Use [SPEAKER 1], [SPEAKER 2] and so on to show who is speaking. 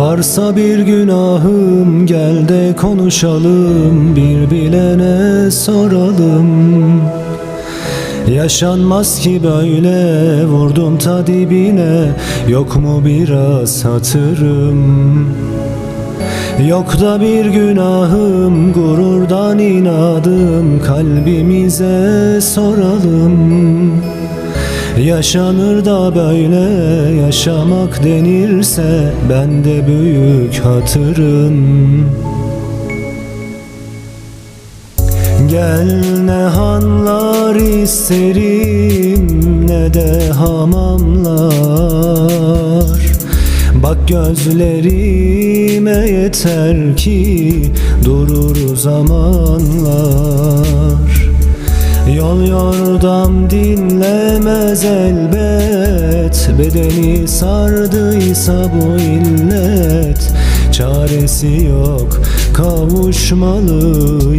[SPEAKER 1] Varsa bir günahım gel de konuşalım Bir bilene soralım. Yaşanmaz ki böyle vurdum ta dibine Yok mu biraz hatırım? Yok da bir günahım gururdan inadım Kalbimize soralım Yaşanır da böyle yaşamak denirse Bende büyük hatırım. Gel ne hanlar isterim ne de hamamlar. Bak gözlerime yeter ki durur zamanlar yordam dinlemez elbet. Bedeni sardıysa bu illet. Çaresi yok kavuşmalı